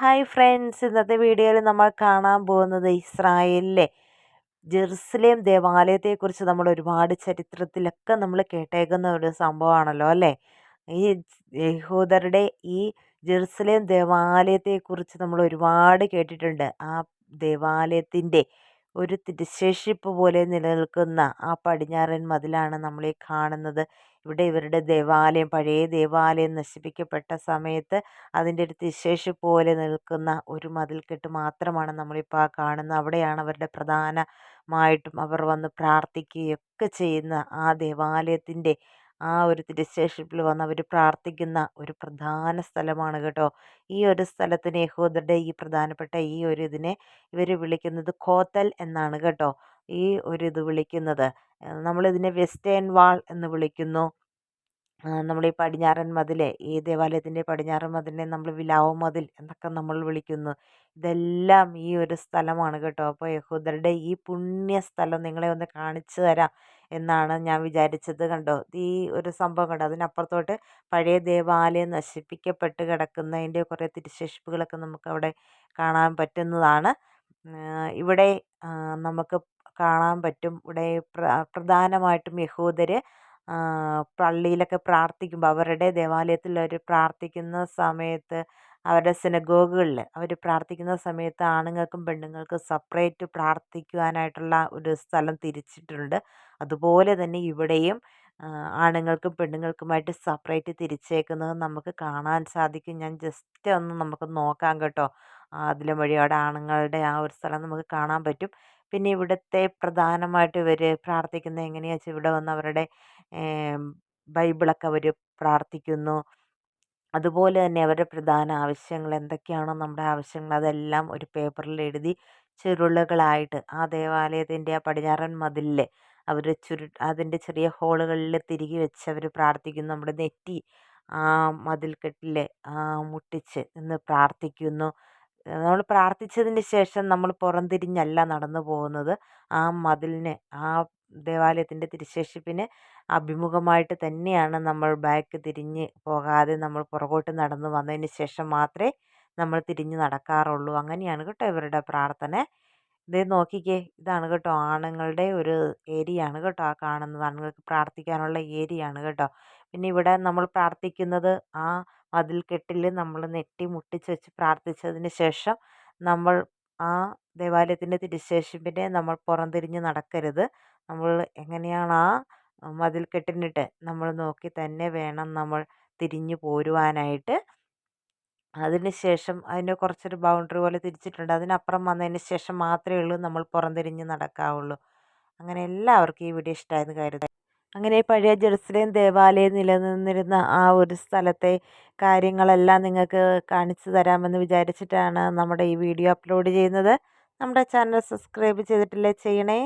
Hi friends. ഇന്നത്തെ വീഡിയോയിൽ നമ്മൾ കാണാൻ പോകുന്നത് ഇസ്രായേലിലെ ജെറുസലേം ദേവാലയത്തെക്കുറിച്ച് നമ്മൾ ഒരുപാട് ചരിത്രത്തിലൊക്കെ നമ്മൾ കേട്ടേക്കുന്ന ഒരു സംഭവമാണല്ലോ അല്ലേ? ഈ യഹൂദരുടെ ഈ ജെറുസലേം ദേവാലയത്തെക്കുറിച്ച് നമ്മൾ ഒരുപാട് കേട്ടിട്ടുണ്ട്. ആ ദേവാലയത്തിന്റെ ഒരു തിരുശേഷിപ്പ് പോലെ നിലനിൽക്കുന്ന ആ പടിഞ്ഞാറൻ മതിലാണ് നമ്മൾ ഈ കാണുന്നത്. ഇവിടെ ഇവരുടെ ദേവാലയം പഴയ ദേവാലയം നശിപ്പിക്കപ്പെട്ട സമയത്ത് അതിന്റെ ഒരു തിശേഷി പോലെ നിൽക്കുന്ന ഒരു മതിൽ കെട്ട് മാത്രമാണ് നമ്മളിപ്പോൾ ആ കാണുന്നത്. അവിടെയാണ് അവരുടെ പ്രധാനമായിട്ടും അവർ വന്ന് പ്രാർത്ഥിക്കുകയൊക്കെ ചെയ്യുന്ന ആ ദേവാലയത്തിന്റെ ആ ഒരു തിരുശേഷിപ്പിൽ വന്ന് അവർ പ്രാർത്ഥിക്കുന്ന ഒരു പ്രധാന സ്ഥലമാണ് കേട്ടോ. ഈ ഒരു സ്ഥലത്തിന് യഹൂദരുടെ ഈ പ്രധാനപ്പെട്ട ഈ ഒരു ഇതിനെ ഇവർ വിളിക്കുന്നത് കോത്തൽ എന്നാണ് കേട്ടോ. ഈ ഒരു ഇത് വിളിക്കുന്നത്. നമ്മളിതിനെ വെസ്റ്റേൺ വാൾ എന്ന് വിളിക്കുന്നു. നമ്മൾ ഈ പടിഞ്ഞാറൻ മതിൽ ഈ ദേവാലയത്തിന്റെ പടിഞ്ഞാറൻ മതിലിനെ നമ്മൾ വിലാവ് മതിൽ എന്നൊക്കെ നമ്മൾ വിളിക്കുന്നു. ഇതെല്ലാം ഈ ഒരു സ്ഥലമാണ് കേട്ടോ. അപ്പോൾ യഹൂദരുടെ ഈ പുണ്യ സ്ഥലം നിങ്ങളെ ഒന്ന് കാണിച്ചു തരാം. എന്നാണ് ഞാൻ വിചാരിച്ചത് കണ്ടോ? ഈ ഒരു സംഭവം കണ്ടോ? അതിനപ്പുറത്തോട്ട് പഴയ ദേവാലയം നശിപ്പിക്കപ്പെട്ട് കിടക്കുന്നതിന്റെ കുറേ തിരുശേഷിപ്പുകളൊക്കെ നമുക്കവിടെ കാണാൻ പറ്റുന്നതാണ്. ഇവിടെ നമുക്ക് കാണാൻ പറ്റും. ഇവിടെ പ്രധാനമായിട്ടും യഹൂദർ പള്ളിയിലൊക്കെ പ്രാർത്ഥിക്കുമ്പോൾ അവരുടെ ദേവാലയത്തിൽ അവർ പ്രാർത്ഥിക്കുന്ന സമയത്ത് അവരുടെ സിനഗോഗുകളിൽ അവർ പ്രാർത്ഥിക്കുന്ന സമയത്ത് ആണുങ്ങൾക്കും പെണ്ണുങ്ങൾക്കും സെപ്പറേറ്റ് പ്രാർത്ഥിക്കുവാനായിട്ടുള്ള ഒരു സ്ഥലം തിരിച്ചിട്ടുണ്ട്. അതുപോലെ തന്നെ ഇവിടെയും ആണുങ്ങൾക്കും പെണ്ണുങ്ങൾക്കുമായിട്ട് സെപ്പറേറ്റ് തിരിച്ചേക്കുന്നത് നമുക്ക് കാണാൻ സാധിക്കും. ഞാൻ ജസ്റ്റ് ഒന്ന് നമുക്ക് നോക്കാം കേട്ടോ. അതിലും വഴി അവിടെ ആണുങ്ങളുടെ ആ ഒരു സ്ഥലം നമുക്ക് കാണാൻ പറ്റും. പിന്നെ ഇവിടുത്തെ പ്രധാനമായിട്ട് ഇവർ പ്രാർത്ഥിക്കുന്നത് എങ്ങനെയാണെന്ന് വെച്ചാൽ ഇവിടെ വന്ന് അവരുടെ ബൈബിളൊക്കെ അവർ പ്രാർത്ഥിക്കുന്നു. അതുപോലെ തന്നെ അവരുടെ പ്രധാന ആവശ്യങ്ങൾ എന്തൊക്കെയാണോ നമ്മുടെ ആവശ്യങ്ങൾ അതെല്ലാം ഒരു പേപ്പറിൽ എഴുതി ചുരുളുകളായിട്ട് ആ ദേവാലയത്തിന്റെ ആ പടിഞ്ഞാറൻ മതിലിൽ അവർ ചുരു അതിന്റെ ചെറിയ ഹോളുകളിൽ തിരികെ വെച്ച് അവർ പ്രാർത്ഥിക്കുന്നു. നമ്മുടെ നെറ്റി മതിൽക്കെട്ടിൽ മുട്ടിച്ച് നിന്ന് പ്രാർത്ഥിക്കുന്നു. നമ്മൾ പ്രാർത്ഥിച്ചതിന് ശേഷം നമ്മൾ പുറംതിരിഞ്ഞല്ല നടന്നു പോകുന്നത്. ആ മതിലിന് ആ ദേവാലയത്തിന്റെ തിരുശേഷിപ്പിന് അഭിമുഖമായിട്ട് തന്നെയാണ് നമ്മൾ ബാക്ക് തിരിഞ്ഞ് പോകാതെ നമ്മൾ പുറകോട്ട് നടന്നു വന്നതിന് ശേഷം മാത്രമേ നമ്മൾ തിരിഞ്ഞ് നടക്കാറുള്ളൂ. അങ്ങനെയാണ് കേട്ടോ ഇവരുടെ പ്രാർത്ഥന. ഇത് നോക്കിക്കേ ഇതാണ് കേട്ടോ ആണുങ്ങളുടെ ഒരു ഏരിയ ആണ് കേട്ടോ ആ കാണുന്നത്. ആണുങ്ങൾക്ക് പ്രാർത്ഥിക്കാനുള്ള ഏരിയ ആണ് കേട്ടോ. പിന്നെ ഇവിടെ നമ്മൾ പ്രാർത്ഥിക്കുന്നത് ആ മതിൽക്കെട്ടിൽ നമ്മൾ നെറ്റി മുട്ടിച്ച് വെച്ച് പ്രാർത്ഥിച്ചതിന് ശേഷം നമ്മൾ ആ ദേവാലയത്തിന്റെ പിന്നെ നമ്മൾ പുറംതിരിഞ്ഞ് നടക്കരുത്. നമ്മൾ എങ്ങനെയാണ് ആ മതിൽക്കെട്ടിനിട്ട് നമ്മൾ നോക്കി തന്നെ വേണം നമ്മൾ തിരിഞ്ഞു പോരുവാനായിട്ട്. അതിന് ശേഷം അതിനെ കുറച്ചൊരു ബൗണ്ടറി പോലെ തിരിച്ചിട്ടുണ്ട്. അതിനപ്പുറം വന്നതിന് ശേഷം മാത്രമേ ഉള്ളൂ നമ്മൾ പുറംതിരിഞ്ഞ് നടക്കാവുള്ളൂ. അങ്ങനെ എല്ലാവർക്കും ഈ വീഡിയോ ഇഷ്ടമായെന്ന് കരുതാം. അങ്ങനെ പഴയ ജെറുസലേം ദേവാലയം നിലനിന്നിരുന്ന ആ ഒരു സ്ഥലത്തെ കാര്യങ്ങളെല്ലാം നിങ്ങൾക്ക് കാണിച്ചു തരാമെന്ന് വിചാരിച്ചിട്ടാണ് നമ്മുടെ ഈ വീഡിയോ അപ്ലോഡ് ചെയ്യുന്നത്. നമ്മുടെ ചാനൽ സബ്സ്ക്രൈബ് ചെയ്തിട്ടില്ലേ ചെയ്യണേ?